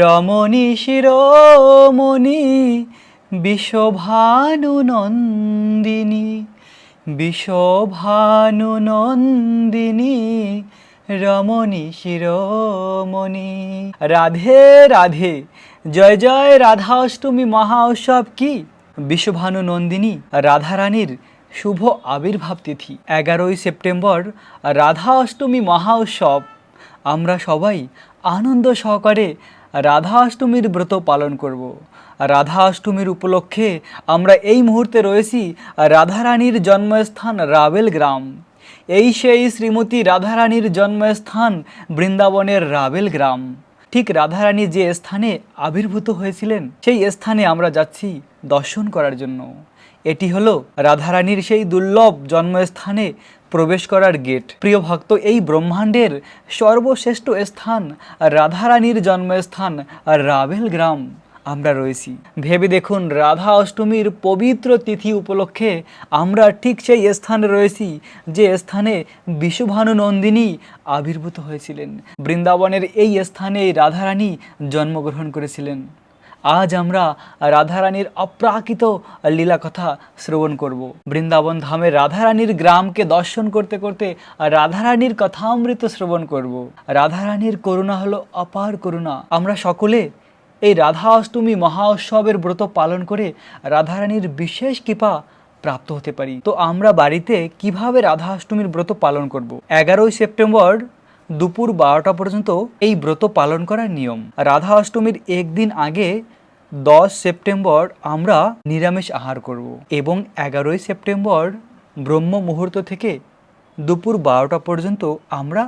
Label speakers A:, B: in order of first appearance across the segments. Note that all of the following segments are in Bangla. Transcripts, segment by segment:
A: রমণী শিরোমণি বিশ্বভানু নন্দিনী বিশ্বভানু নন্দিনী রমণী শিরোমণি
B: রাধে রাধে জয় জয় রাধা অষ্টমী মহা উৎসব কি
C: বিশ্বভানু নন্দিনী রাধারানীর শুভ আবির্ভাব তিথি এগারোই সেপ্টেম্বর রাধা অষ্টমী মহা উৎসব আমরা সবাই আনন্দ সহকারে রাধা অষ্টমীর ব্রত পালন করব। রাধা অষ্টমীর উপলক্ষে আমরা এই মুহূর্তে রয়েছি রাধারানীর জন্মস্থান রাবেল গ্রাম এই সেই শ্রীমতী রাধারানীর জন্মস্থান বৃন্দাবনের রাবেল গ্রাম ঠিক রাধারানী যে স্থানে আবির্ভূত হয়েছিলেন সেই স্থানে আমরা যাচ্ছি দর্শন করার জন্য এটি হলো রাধারানীর সেই দুর্লভ জন্মস্থানে প্রবেশ করার গেট প্রিয় ভক্ত এই ব্রহ্মাণ্ডের সর্বশ্রেষ্ঠ স্থান রাধারানীর জন্মস্থান রাভেল গ্রাম আমরা রয়েছি ভেবে দেখুন রাধা অষ্টমীর পবিত্র তিথি উপলক্ষে আমরা ঠিক সেই স্থানে রয়েছি যে স্থানে বিশ্বভানু নন্দিনী আবির্ভূত হয়েছিলেন বৃন্দাবনের এই স্থানে রাধারানী জন্মগ্রহণ করেছিলেন আজ আমরা রাধারানীর অপ্রাকৃত লীলাকথা শ্রবণ করব বৃন্দাবন ধামে রাধারানীর গ্রামকে দর্শন করতে করতে রাধারানীর কথা অমৃত শ্রবণ করব রাধারানীর করুণা হলো অপার করুণা আমরা সকলে এই রাধা অষ্টমী মহা উৎসবের ব্রত পালন করে রাধারানীর বিশেষ কৃপা প্রাপ্ত হতে পারি তো আমরা বাড়িতে কিভাবে রাধা অষ্টমীর ব্রত পালন করব এগারোই সেপ্টেম্বর দুপুর বারোটা পর্যন্ত এই ব্রত পালন করার নিয়ম রাধা অষ্টমীর একদিন আগে দশ সেপ্টেম্বর আমরা নিরামিষ আহার করব এবং এগারোই সেপ্টেম্বর ব্রহ্ম মুহূর্ত থেকে দুপুর বারোটা পর্যন্ত আমরা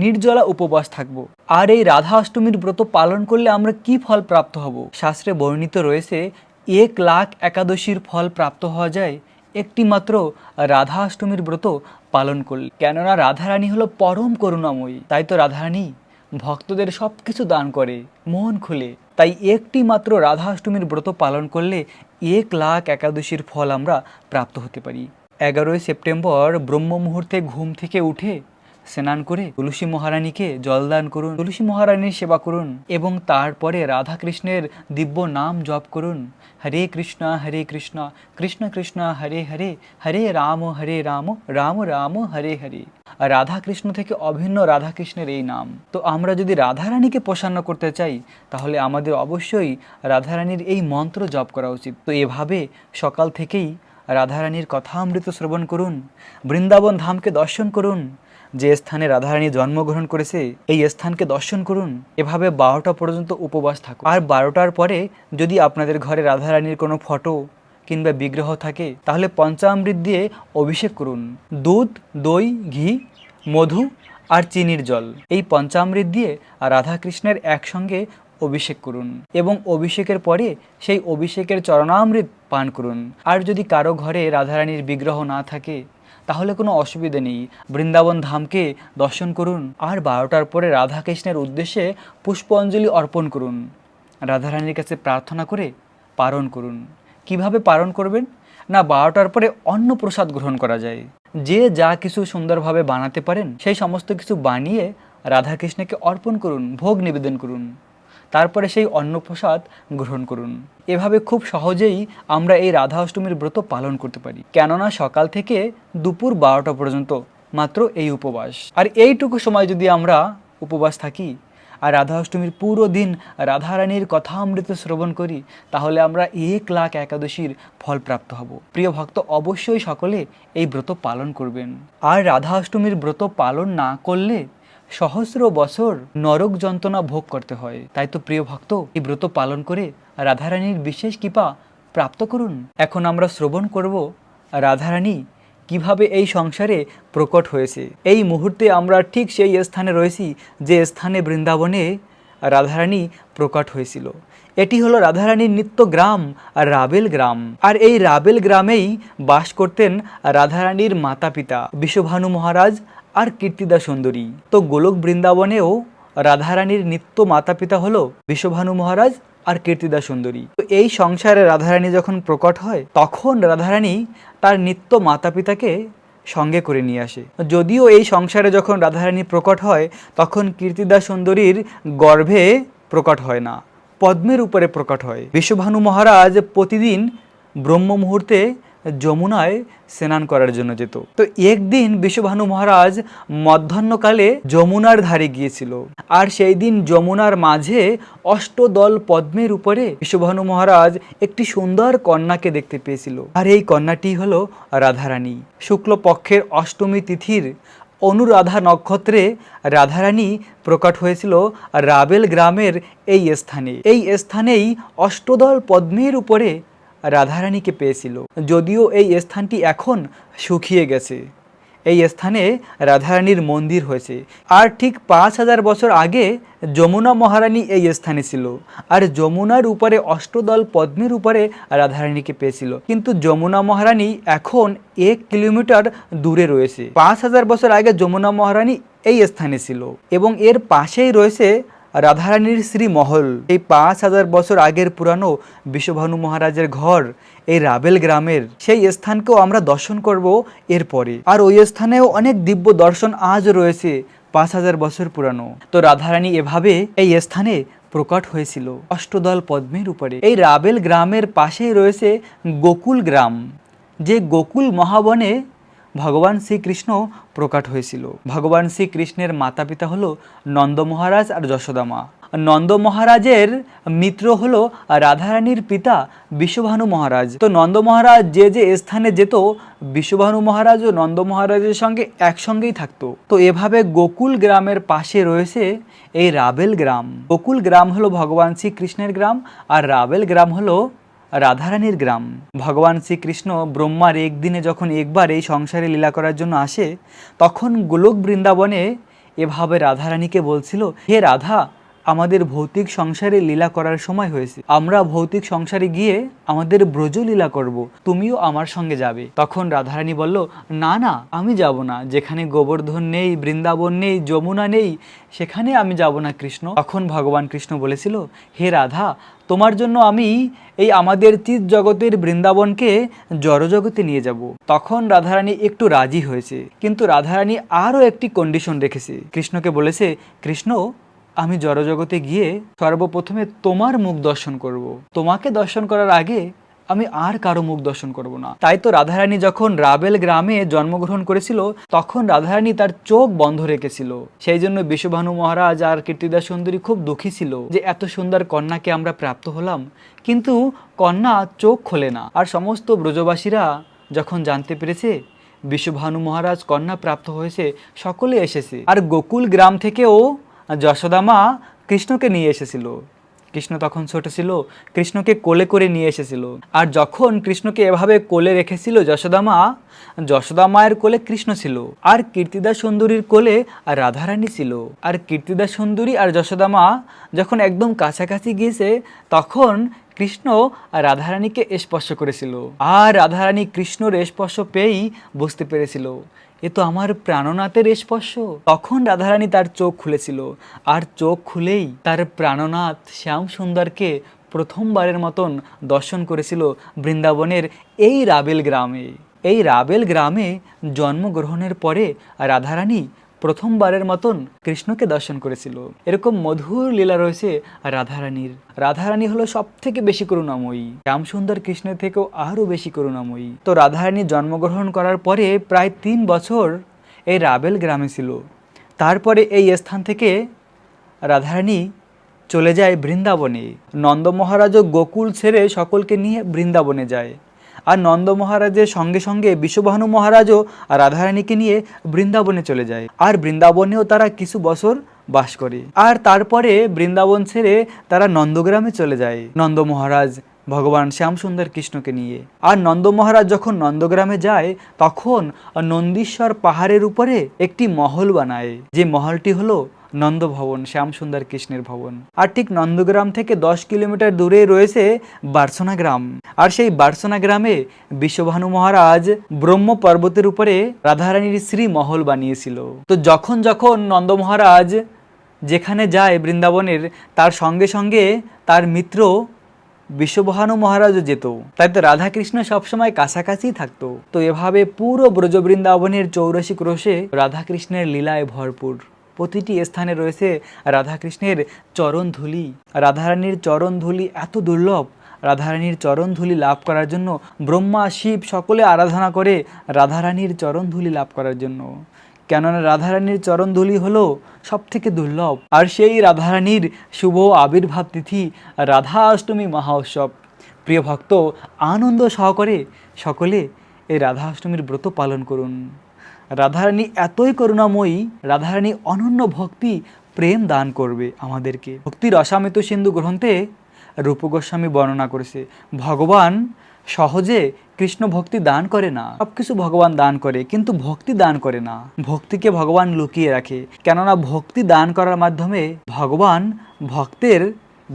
C: নির্জলা উপবাস থাকব আর এই রাধা অষ্টমীর ব্রত পালন করলে আমরা কি ফল প্রাপ্ত হব শাস্ত্রে বর্ণিত রয়েছে এক লাখ একাদশীর ফল প্রাপ্ত হওয়া যায় একটি মাত্র রাধা অষ্টমীর ব্রত পালন করলে কেননা রাধারানী হলো পরম করুণাময়ী তাই তো রাধারানী ভক্তদের সব কিছু দান করে মন খুলে তাই একটি মাত্র রাধাষ্টমীর ব্রত পালন করলে এক লাখ একাদশীর ফল আমরা প্রাপ্ত হতে পারি এগারোই সেপ্টেম্বর ব্রহ্ম মুহূর্তে ঘুম থেকে উঠে স্নান করে তুলসী মহারানীকে জলদান করুন তুলসী মহারানীর সেবা করুন এবং তারপরে রাধা কৃষ্ণের দিব্য নাম জপ করুন হরে কৃষ্ণ হরে কৃষ্ণ কৃষ্ণ কৃষ্ণ হরে হরে হরে রাম হরে রাম রাম রাম হরে হরে রাধা কৃষ্ণ থেকে অভিন্ন রাধা কৃষ্ণের এই নাম তো আমরা যদি রাধারানীকে প্রসান্ন করতে চাই তাহলে আমাদের অবশ্যই রাধারানীর এই মন্ত্র জপ করা উচিত তো এভাবে সকাল থেকেই রাধারানীর কথা অমৃত শ্রবণ করুন বৃন্দাবন ধামকে দর্শন করুন যে স্থানে রাধারানী জন্মগ্রহণ করেছে এই স্থানকে দর্শন করুন এভাবে বারোটা পর্যন্ত উপবাস থাকুন আর বারোটার পরে যদি আপনাদের ঘরে রাধারানীর কোনো ফটো কিংবা বিগ্রহ থাকে তাহলে পঞ্চামৃত দিয়ে অভিষেক করুন দুধ দই ঘি মধু আর চিনির জল এই পঞ্চামৃত দিয়ে রাধাকৃষ্ণের একসঙ্গে অভিষেক করুন এবং অভিষেকের পরে সেই অভিষেকের চরণামৃত পান করুন আর যদি কারো ঘরে রাধারানীর বিগ্রহ না থাকে তাহলে কোনো অসুবিধে নেই বৃন্দাবন ধামকে দর্শন করুন আর বারোটার পরে রাধাকৃষ্ণের উদ্দেশ্যে পুষ্পাঞ্জলি অর্পণ করুন রাধারানীর কাছে প্রার্থনা করে পারণ করুন কিভাবে পালন করবেন না বারোটার পরে অন্য প্রসাদ গ্রহণ করা যায় যে যা কিছু সুন্দরভাবে বানাতে পারেন সেই সমস্ত কিছু বানিয়ে রাধাকৃষ্ণকে অর্পণ করুন ভোগ নিবেদন করুন তারপরে সেই অন্নপ্রসাদ গ্রহণ করুন এভাবে খুব সহজেই আমরা এই রাধা অষ্টমীর ব্রত পালন করতে পারি কেননা সকাল থেকে দুপুর বারোটা পর্যন্ত মাত্র এই উপবাস আর এইটুকু সময় যদি আমরা উপবাস থাকি আর রাধা অষ্টমীর পুরো দিন রাধারানীর কথা অমৃত শ্রবণ করি তাহলে আমরা এক লাখ একাদশীর ফল প্রাপ্ত হব প্রিয় ভক্ত অবশ্যই সকলে এই ব্রত পালন করবেন আর রাধা অষ্টমীর ব্রত পালন না করলে সহস্র বছর নরক যন্ত্রণা ভোগ করতে হয় তাই তো প্রিয় ভক্ত এই ব্রত পালন করে রাধারানীর বিশেষ কৃপা প্রাপ্ত করুন এখন আমরা শ্রবণ করব রাধারানী কিভাবে এই সংসারে প্রকট হয়েছে এই মুহূর্তে আমরা ঠিক সেই স্থানে রয়েছি যে স্থানে বৃন্দাবনে রাধারানী প্রকট হয়েছিল এটি হলো রাধারানীর নিত্য গ্রাম আর রাবেল গ্রাম আর এই রাবেল গ্রামেই বাস করতেন রাধারানীর মাতা পিতা বিশ্বভানু মহারাজ আর কীর্তিদা সুন্দরী তো গোলক বৃন্দাবনেও রাধারানীর নিত্য মাতা পিতা হলো বিশ্বভানু মহারাজ আর কীর্তিদা সুন্দরী তো এই সংসারে রাধারানী যখন প্রকট হয় তখন রাধারানী তার নিত্য মাতা পিতাকে সঙ্গে করে নিয়ে আসে যদিও এই সংসারে যখন রাধারানী প্রকট হয় তখন কীর্তিদা সুন্দরীর গর্ভে প্রকট হয় না পদ্মের উপরে প্রকট হয় বিশ্বভানু মহারাজ প্রতিদিন ব্রহ্ম মুহূর্তে যমুনায় স্নান করার জন্য যেত তো একদিন বিশ্বভানু মহারাজ মধ্যাহ্নকালে যমুনার ধারে গিয়েছিল আর সেই দিন যমুনার মাঝে অষ্টদল পদ্মের উপরে বিশ্বভানু মহারাজ একটি সুন্দর কন্যাকে দেখতে পেয়েছিল আর এই কন্যাটি হল রাধারানী শুক্লপক্ষের অষ্টমী তিথির অনুরাধা নক্ষত্রে রাধারানী প্রকট হয়েছিল রাবেল গ্রামের এই স্থানে এই স্থানেই অষ্টদল পদ্মের উপরে রাধারানীকে পেয়েছিল যদিও এই স্থানটি এখন শুকিয়ে গেছে এই স্থানে রাধারানীর মন্দির হয়েছে আর ঠিক পাঁচ হাজার বছর আগে যমুনা মহারানী এই স্থানে ছিল আর যমুনার উপরে অষ্টদল পদ্মের উপরে রাধারানীকে পেয়েছিল কিন্তু যমুনা মহারানী এখন এক কিলোমিটার দূরে রয়েছে পাঁচ হাজার বছর আগে যমুনা মহারানী এই স্থানে ছিল এবং এর পাশেই রয়েছে রাধারানীর শ্রীমহল এই পাঁচ হাজার বছর আগের পুরানো বিশ্বভানু মহারাজের ঘর এই রাবেল গ্রামের সেই স্থানকেও আমরা দর্শন করব এরপরে আর ওই স্থানেও অনেক দিব্য দর্শন আজ রয়েছে পাঁচ হাজার বছর পুরানো তো রাধারানী এভাবে এই স্থানে প্রকট হয়েছিল অষ্টদল পদ্মের উপরে এই রাবেল গ্রামের পাশেই রয়েছে গোকুল গ্রাম যে গোকুল মহাবনে ভগবান শ্রীকৃষ্ণ প্রকাট হয়েছিল ভগবান শ্রীকৃষ্ণের মাতা পিতা হল নন্দ মহারাজ আর যশোদা মা নন্দ মহারাজের মিত্র হলো রাধারানীর পিতা বিশ্বভানু মহারাজ তো নন্দ মহারাজ যে যে স্থানে যেত বিশ্বভানু মহারাজ ও নন্দ মহারাজের সঙ্গে একসঙ্গেই থাকতো তো এভাবে গোকুল গ্রামের পাশে রয়েছে এই রাবেল গ্রাম গোকুল গ্রাম হলো ভগবান শ্রীকৃষ্ণের গ্রাম আর রাবেল গ্রাম হলো রাধারানীর গ্রাম ভগবান শ্রীকৃষ্ণ ব্রহ্মার একদিনে যখন একবার এই সংসারে লীলা করার জন্য আসে তখন গোলক বৃন্দাবনে এভাবে রাধারানীকে বলছিল হে রাধা আমাদের ভৌতিক সংসারে লীলা করার সময় হয়েছে আমরা ভৌতিক সংসারে গিয়ে আমাদের ব্রজ লীলা করব তুমিও আমার সঙ্গে যাবে তখন রাধারানী বলল না না আমি যাব না যেখানে গোবর্ধন নেই বৃন্দাবন নেই যমুনা নেই সেখানে আমি যাব না কৃষ্ণ তখন ভগবান কৃষ্ণ বলেছিল হে রাধা তোমার জন্য আমি এই আমাদের চিত জগতের বৃন্দাবনকে জড়জগতে নিয়ে যাব তখন রাধারানী একটু রাজি হয়েছে কিন্তু রাধারানী আরও একটি কন্ডিশন রেখেছে কৃষ্ণকে বলেছে কৃষ্ণ আমি জড়জগতে গিয়ে সর্বপ্রথমে তোমার মুখ দর্শন করব। তোমাকে দর্শন করার আগে আমি আর কারো মুখ দর্শন করব না তাই তো রাধারানী যখন রাবেল গ্রামে জন্মগ্রহণ করেছিল তখন রাধারানী তার চোখ বন্ধ রেখেছিল সেই জন্য বিশ্বভানু মহারাজ আর কীর্তিদা সুন্দরী খুব দুঃখী ছিল যে এত সুন্দর কন্যাকে আমরা প্রাপ্ত হলাম কিন্তু কন্যা চোখ খোলে না আর সমস্ত ব্রজবাসীরা যখন জানতে পেরেছে বিশ্বভানু মহারাজ কন্যা প্রাপ্ত হয়েছে সকলে এসেছে আর গোকুল গ্রাম থেকেও যশোদা মা কৃষ্ণকে নিয়ে এসেছিল কৃষ্ণ তখন ছোট ছিল কৃষ্ণকে কোলে করে নিয়ে এসেছিল আর যখন কৃষ্ণকে এভাবে কোলে রেখেছিল যশোদা মা যশোদা মায়ের কোলে কৃষ্ণ ছিল আর কীর্তিদা সুন্দরীর কোলে আর রাধারানী ছিল আর কীর্তিদা সুন্দরী আর যশোদা মা যখন একদম কাছাকাছি গিয়েছে তখন কৃষ্ণ রাধারানীকে স্পর্শ করেছিল আর রাধারানী কৃষ্ণর স্পর্শ পেয়েই বুঝতে পেরেছিল এ তো আমার প্রাণনাথের স্পর্শ তখন রাধারানী তার চোখ খুলেছিল আর চোখ খুলেই তার প্রাণনাথ শ্যাম সুন্দরকে প্রথমবারের মতন দর্শন করেছিল বৃন্দাবনের এই রাবেল গ্রামে এই রাবেল গ্রামে জন্মগ্রহণের পরে রাধারানী প্রথমবারের মতন কৃষ্ণকে দর্শন করেছিল এরকম মধুর লীলা রয়েছে রাধারানীর রাধারানী হলো সব থেকে বেশি করুণাময়ী রামসুন্দর কৃষ্ণের থেকেও আরও বেশি করুণাময়ী তো রাধারানী জন্মগ্রহণ করার পরে প্রায় তিন বছর এই রাবেল গ্রামে ছিল তারপরে এই স্থান থেকে রাধারানী চলে যায় বৃন্দাবনে নন্দ মহারাজও গোকুল ছেড়ে সকলকে নিয়ে বৃন্দাবনে যায় আর নন্দ মহারাজের সঙ্গে সঙ্গে বিশ্ববাহানু মহারাজও রাধারানীকে নিয়ে বৃন্দাবনে চলে যায় আর বৃন্দাবনেও তারা কিছু বছর বাস করে আর তারপরে বৃন্দাবন ছেড়ে তারা নন্দগ্রামে চলে যায় নন্দ মহারাজ ভগবান শ্যামসুন্দর কৃষ্ণকে নিয়ে আর নন্দ মহারাজ যখন নন্দগ্রামে যায় তখন নন্দীশ্বর পাহাড়ের উপরে একটি মহল বানায় যে মহলটি হলো নন্দভবন শ্যামসুন্দর কৃষ্ণের ভবন আর ঠিক নন্দগ্রাম থেকে দশ কিলোমিটার দূরে রয়েছে বার্সোনা গ্রাম আর সেই বার্সোনা গ্রামে বিশ্বভানু মহারাজ ব্রহ্ম পর্বতের উপরে রাধারানীর শ্রী মহল বানিয়েছিল তো যখন যখন নন্দ মহারাজ যেখানে যায় বৃন্দাবনের তার সঙ্গে সঙ্গে তার মিত্র বিশ্ববহানু মহারাজও যেত তাই তো রাধাকৃষ্ণ সবসময় কাছাকাছি থাকতো তো এভাবে পুরো ব্রজবৃন্দাবনের চৌরাশি ক্রোশে রাধাকৃষ্ণের লীলায় ভরপুর প্রতিটি স্থানে রয়েছে রাধাকৃষ্ণের চরণধুলি রাধারানীর চরণধুলি এত দুর্লভ রাধারানীর চরণধুলি লাভ করার জন্য ব্রহ্মা শিব সকলে আরাধনা করে রাধারানীর চরণধুলি লাভ করার জন্য কেননা রাধারানীর চরণধুলি হলো থেকে দুর্লভ আর সেই রাধারানীর শুভ আবির্ভাব তিথি রাধা অষ্টমী মহাউৎসব প্রিয় ভক্ত আনন্দ সহকারে সকলে এই রাধা অষ্টমীর ব্রত পালন করুন রাধারানী এতই করুণাময়ী রাধারানী অনন্য ভক্তি প্রেম দান করবে আমাদেরকে ভক্তির অসামিত সিন্ধু গ্রন্থে রূপ গোস্বামী বর্ণনা করেছে ভগবান সহজে কৃষ্ণ ভক্তি দান করে না সব কিছু ভগবান দান করে কিন্তু ভক্তি দান করে না ভক্তিকে ভগবান লুকিয়ে রাখে কেননা ভক্তি দান করার মাধ্যমে ভগবান ভক্তের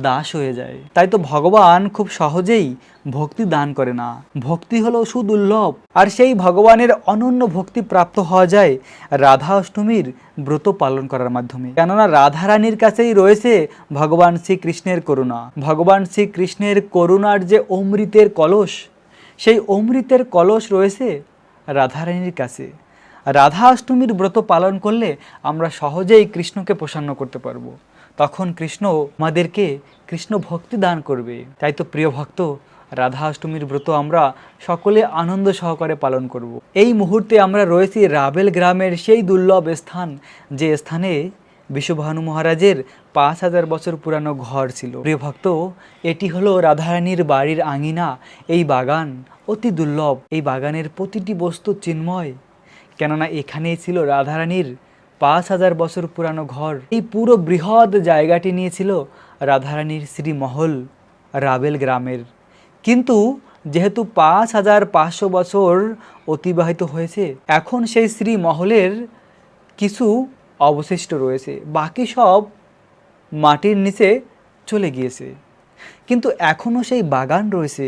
C: দাস হয়ে যায় তাই তো ভগবান খুব সহজেই ভক্তি দান করে না ভক্তি হলো সুদুর্লভ আর সেই ভগবানের অনন্য ভক্তি প্রাপ্ত হওয়া যায় রাধা অষ্টমীর ব্রত পালন করার মাধ্যমে কেননা রাধা রানীর কাছেই রয়েছে ভগবান শ্রীকৃষ্ণের করুণা ভগবান শ্রীকৃষ্ণের করুণার যে অমৃতের কলস সেই অমৃতের কলস রয়েছে রাধারানীর কাছে রাধা অষ্টমীর ব্রত পালন করলে আমরা সহজেই কৃষ্ণকে প্রসন্ন করতে পারবো তখন কৃষ্ণ আমাদেরকে কৃষ্ণ ভক্তি দান করবে তাই তো প্রিয় ভক্ত রাধা অষ্টমীর ব্রত আমরা সকলে আনন্দ সহকারে পালন করব। এই মুহূর্তে আমরা রয়েছি রাবেল গ্রামের সেই দুর্লভ স্থান যে স্থানে বিশ্বভানু মহারাজের পাঁচ হাজার বছর পুরানো ঘর ছিল প্রিয় ভক্ত এটি হলো রাধারানীর বাড়ির আঙিনা এই বাগান অতি দুর্লভ এই বাগানের প্রতিটি বস্তু চিন্ময় কেননা এখানেই ছিল রাধারানীর পাঁচ হাজার বছর পুরানো ঘর এই পুরো বৃহৎ জায়গাটি নিয়েছিল রাধারানীর শ্রীমহল রাবেল গ্রামের কিন্তু যেহেতু পাঁচ হাজার পাঁচশো বছর অতিবাহিত হয়েছে এখন সেই শ্রীমহলের কিছু অবশিষ্ট রয়েছে বাকি সব মাটির নিচে চলে গিয়েছে কিন্তু এখনও সেই বাগান রয়েছে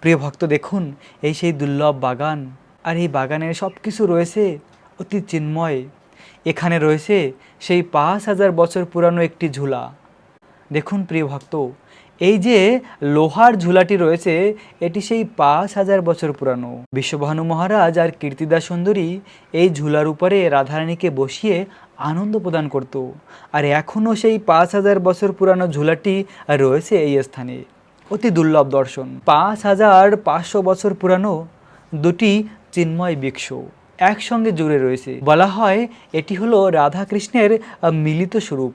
C: প্রিয় ভক্ত দেখুন এই সেই দুর্লভ বাগান আর এই বাগানের সব কিছু রয়েছে অতি চিন্ময় এখানে রয়েছে সেই পাঁচ হাজার বছর পুরানো একটি ঝুলা দেখুন প্রিয় ভক্ত এই যে লোহার ঝুলাটি রয়েছে এটি সেই পাঁচ হাজার বছর পুরানো বিশ্বভানু মহারাজ আর কীর্তিদা সুন্দরী এই ঝুলার উপরে রাধারানীকে বসিয়ে আনন্দ প্রদান করত আর এখনও সেই পাঁচ হাজার বছর পুরানো ঝুলাটি রয়েছে এই স্থানে অতি দুর্লভ দর্শন পাঁচ হাজার পাঁচশো বছর পুরানো দুটি চিন্ময় বৃক্ষ একসঙ্গে জুড়ে রয়েছে বলা হয় এটি হলো রাধাকৃষ্ণের মিলিত স্বরূপ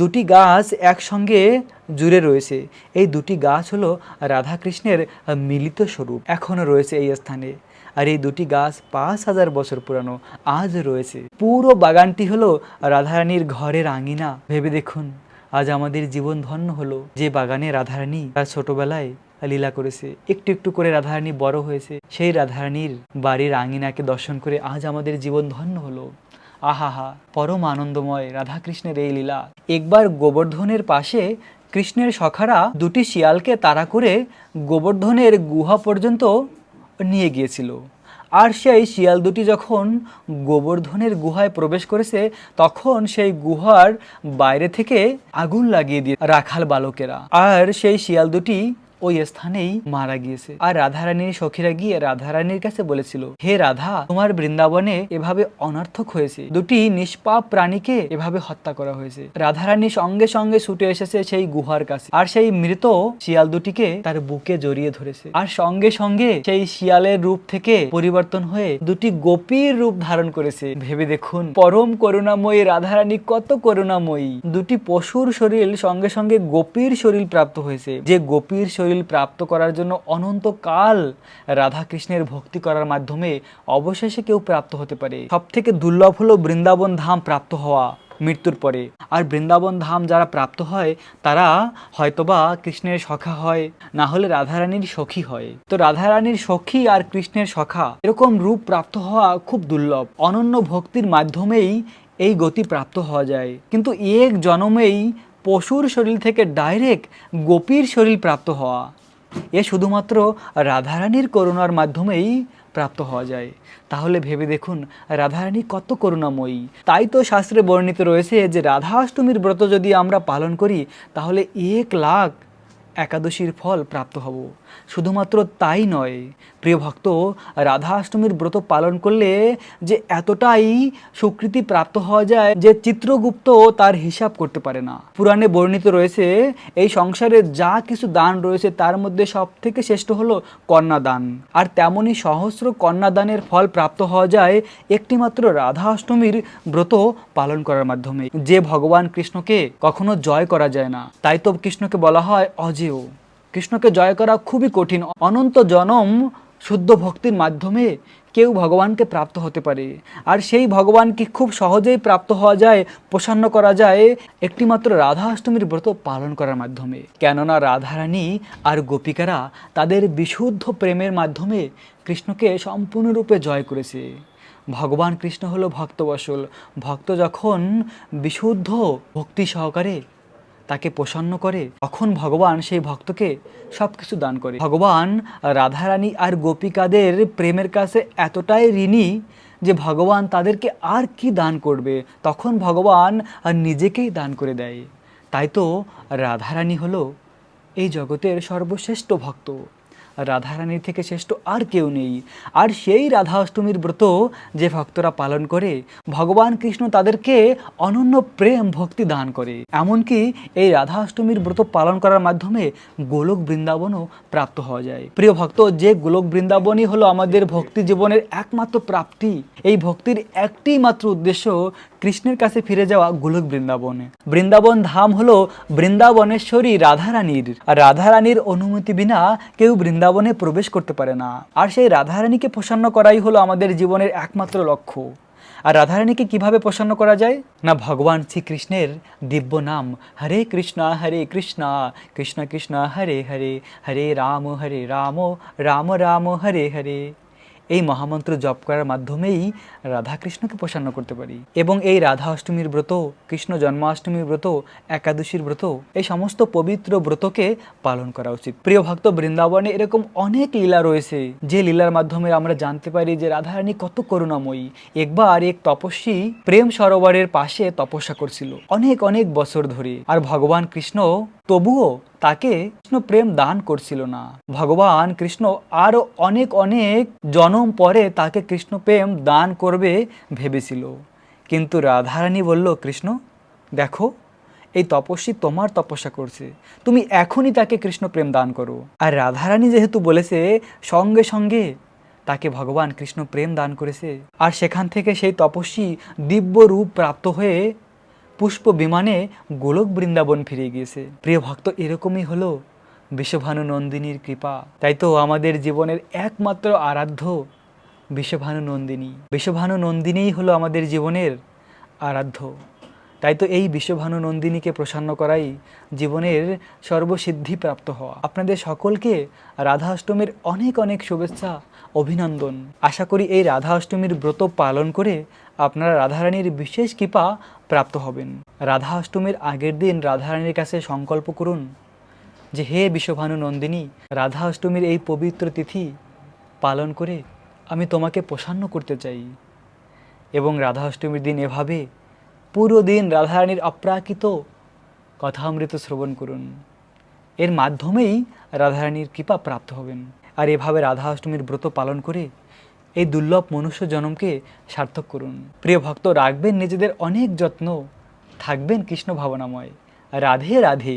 C: দুটি গাছ একসঙ্গে জুড়ে রয়েছে এই দুটি গাছ হলো রাধাকৃষ্ণের মিলিত স্বরূপ এখনও রয়েছে এই স্থানে আর এই দুটি গাছ পাঁচ হাজার বছর পুরানো আজ রয়েছে পুরো বাগানটি হলো রাধারানীর ঘরের আঙিনা ভেবে দেখুন আজ আমাদের জীবন ধন্য হলো যে বাগানে রাধারানী তার ছোটবেলায় লীলা করেছে একটু একটু করে রাধারানী বড় হয়েছে সেই রাধারানীর বাড়ির আঙিনাকে দর্শন করে আজ আমাদের জীবন ধন্য হলো আহাহা পরম আনন্দময় রাধাকৃষ্ণের এই লীলা একবার গোবর্ধনের পাশে কৃষ্ণের সখারা দুটি শিয়ালকে তাড়া করে গোবর্ধনের গুহা পর্যন্ত নিয়ে গিয়েছিল আর সেই শিয়াল দুটি যখন গোবর্ধনের গুহায় প্রবেশ করেছে তখন সেই গুহার বাইরে থেকে আগুন লাগিয়ে দিয়ে রাখাল বালকেরা আর সেই শিয়াল দুটি ওই স্থানেই মারা গিয়েছে আর রাধা রানীর সখীরা গিয়ে রাধা রানীর কাছে বলেছিল হে রাধা তোমার বৃন্দাবনে এভাবে অনর্থক হয়েছে দুটি নিষ্পাপ প্রাণীকে এভাবে হত্যা করা হয়েছে রাধা রানী সঙ্গে সঙ্গে ছুটে এসেছে সেই গুহার কাছে আর সেই মৃত শিয়াল দুটিকে তার বুকে জড়িয়ে ধরেছে আর সঙ্গে সঙ্গে সেই শিয়ালের রূপ থেকে পরিবর্তন হয়ে দুটি গোপীর রূপ ধারণ করেছে ভেবে দেখুন পরম করুণাময়ী রাধা রানী কত করুণাময়ী দুটি পশুর শরীর সঙ্গে সঙ্গে গোপীর শরীর প্রাপ্ত হয়েছে যে গোপীর শরীর দলিল প্রাপ্ত করার জন্য অনন্তকাল কৃষ্ণের ভক্তি করার মাধ্যমে অবশেষে কেউ প্রাপ্ত হতে পারে সব থেকে দুর্লভ হলো বৃন্দাবন ধাম প্রাপ্ত হওয়া মৃত্যুর পরে আর বৃন্দাবন ধাম যারা প্রাপ্ত হয় তারা হয়তোবা কৃষ্ণের সখা হয় না হলে রাধারানীর সখী হয় তো রাধারানীর সখী আর কৃষ্ণের সখা এরকম রূপ প্রাপ্ত হওয়া খুব দুর্লভ অনন্য ভক্তির মাধ্যমেই এই গতি প্রাপ্ত হওয়া যায় কিন্তু এক জনমেই পশুর শরীর থেকে ডাইরেক্ট গোপীর শরীর প্রাপ্ত হওয়া এ শুধুমাত্র রাধারানীর করুণার মাধ্যমেই প্রাপ্ত হওয়া যায় তাহলে ভেবে দেখুন রাধারানী কত করুণাময়ী তাই তো শাস্ত্রে বর্ণিত রয়েছে যে রাধা অষ্টমীর ব্রত যদি আমরা পালন করি তাহলে এক লাখ একাদশীর ফল প্রাপ্ত হব শুধুমাত্র তাই নয় প্রিয় ভক্ত রাধা অষ্টমীর ব্রত পালন করলে যে এতটাই স্বীকৃতি প্রাপ্ত হওয়া যায় যে চিত্রগুপ্ত তার হিসাব করতে পারে না পুরাণে বর্ণিত রয়েছে এই সংসারে যা কিছু দান রয়েছে তার মধ্যে সব থেকে শ্রেষ্ঠ হলো কন্যাদান আর তেমনই সহস্র কন্যাদানের ফল প্রাপ্ত হওয়া যায় একটিমাত্র রাধা অষ্টমীর ব্রত পালন করার মাধ্যমে যে ভগবান কৃষ্ণকে কখনো জয় করা যায় না তাই তো কৃষ্ণকে বলা হয় অজেয় কৃষ্ণকে জয় করা খুবই কঠিন অনন্ত জনম শুদ্ধ ভক্তির মাধ্যমে কেউ ভগবানকে প্রাপ্ত হতে পারে আর সেই ভগবানকে খুব সহজেই প্রাপ্ত হওয়া যায় প্রসন্ন করা যায় একটিমাত্র রাধা অষ্টমীর ব্রত পালন করার মাধ্যমে কেননা রাধারানী আর গোপিকারা তাদের বিশুদ্ধ প্রেমের মাধ্যমে কৃষ্ণকে সম্পূর্ণরূপে জয় করেছে ভগবান কৃষ্ণ হলো ভক্তবসল ভক্ত যখন বিশুদ্ধ ভক্তি সহকারে তাকে প্রসন্ন করে তখন ভগবান সেই ভক্তকে সব কিছু দান করে ভগবান রাধারানী আর গোপিকাদের প্রেমের কাছে এতটাই ঋণী যে ভগবান তাদেরকে আর কি দান করবে তখন ভগবান নিজেকেই দান করে দেয় তাই তো রাধারানী হলো এই জগতের সর্বশ্রেষ্ঠ ভক্ত রাধারানীর থেকে শ্রেষ্ঠ আর কেউ নেই আর সেই রাধা অষ্টমীর ব্রত যে ভক্তরা পালন করে ভগবান কৃষ্ণ তাদেরকে অনন্য প্রেম ভক্তি দান করে এমনকি এই রাধা অষ্টমীর ব্রত পালন করার মাধ্যমে গোলক বৃন্দাবনও প্রাপ্ত হওয়া যায় প্রিয় ভক্ত যে গোলক বৃন্দাবনই হলো আমাদের ভক্তি জীবনের একমাত্র প্রাপ্তি এই ভক্তির একটি মাত্র উদ্দেশ্য কৃষ্ণের কাছে ফিরে যাওয়া গোলক বৃন্দাবনে বৃন্দাবন ধাম হলো বৃন্দাবনেশ্বরী রাধারানীর আর রাধারানীর অনুমতি বিনা কেউ বৃন্দাবনে প্রবেশ করতে পারে না আর সেই রাধারানীকে প্রসন্ন করাই হলো আমাদের জীবনের একমাত্র লক্ষ্য আর রাধারানীকে কিভাবে প্রসন্ন করা যায় না ভগবান শ্রীকৃষ্ণের দিব্য নাম হরে কৃষ্ণা হরে কৃষ্ণা কৃষ্ণ কৃষ্ণ হরে হরে হরে রাম হরে রাম রাম রাম হরে হরে এই মহামন্ত্র জপ করার মাধ্যমেই রাধাকৃষ্ণকে প্রসন্ন করতে পারি এবং এই রাধা অষ্টমীর ব্রত কৃষ্ণ জন্মাষ্টমীর ব্রত একাদশীর ব্রত এই সমস্ত পবিত্র ব্রতকে পালন করা উচিত প্রিয় ভক্ত বৃন্দাবনে এরকম অনেক লীলা রয়েছে যে লীলার মাধ্যমে আমরা জানতে পারি যে রাধা রানী কত করুণাময়ী একবার এক তপস্বী প্রেম সরোবরের পাশে তপস্যা করছিল অনেক অনেক বছর ধরে আর ভগবান কৃষ্ণ তবুও তাকে কৃষ্ণ প্রেম দান করছিল না ভগবান কৃষ্ণ আরো অনেক অনেক জনম পরে তাকে কৃষ্ণ প্রেম দান করবে ভেবেছিল কিন্তু রাধারানী বলল কৃষ্ণ দেখো এই তপস্বী তোমার তপস্যা করছে তুমি এখনই তাকে কৃষ্ণ প্রেম দান করো আর রাধারানী যেহেতু বলেছে সঙ্গে সঙ্গে তাকে ভগবান কৃষ্ণ প্রেম দান করেছে আর সেখান থেকে সেই তপস্বী দিব্য রূপ প্রাপ্ত হয়ে পুষ্প বিমানে গোলক বৃন্দাবন ফিরে গিয়েছে প্রিয় ভক্ত এরকমই হলো বিশ্বভানু নন্দিনীর কৃপা তাই তো আমাদের জীবনের একমাত্র আরাধ্য বিশ্বভানু নন্দিনী বিশ্বভানু নন্দিনীই হলো আমাদের জীবনের আরাধ্য তাই তো এই বিশ্বভানু নন্দিনীকে প্রসন্ন করাই জীবনের সর্বসিদ্ধি প্রাপ্ত হওয়া আপনাদের সকলকে রাধা অষ্টমীর অনেক অনেক শুভেচ্ছা অভিনন্দন আশা করি এই রাধা অষ্টমীর ব্রত পালন করে আপনারা রাধারানীর বিশেষ কৃপা প্রাপ্ত হবেন রাধা অষ্টমীর আগের দিন রাধারানীর কাছে সংকল্প করুন যে হে বিশ্বভানু নন্দিনী রাধা অষ্টমীর এই পবিত্র তিথি পালন করে আমি তোমাকে প্রসান্ন করতে চাই এবং রাধা অষ্টমীর দিন এভাবে পুরো দিন রাধারানীর অপ্রাকৃত কথামৃত শ্রবণ করুন এর মাধ্যমেই রাধারানীর কৃপা প্রাপ্ত হবেন আর এভাবে রাধা অষ্টমীর ব্রত পালন করে এই দুর্লভ মনুষ্য জনমকে সার্থক করুন প্রিয় ভক্ত রাখবেন নিজেদের অনেক যত্ন থাকবেন কৃষ্ণ ভাবনাময় রাধে রাধে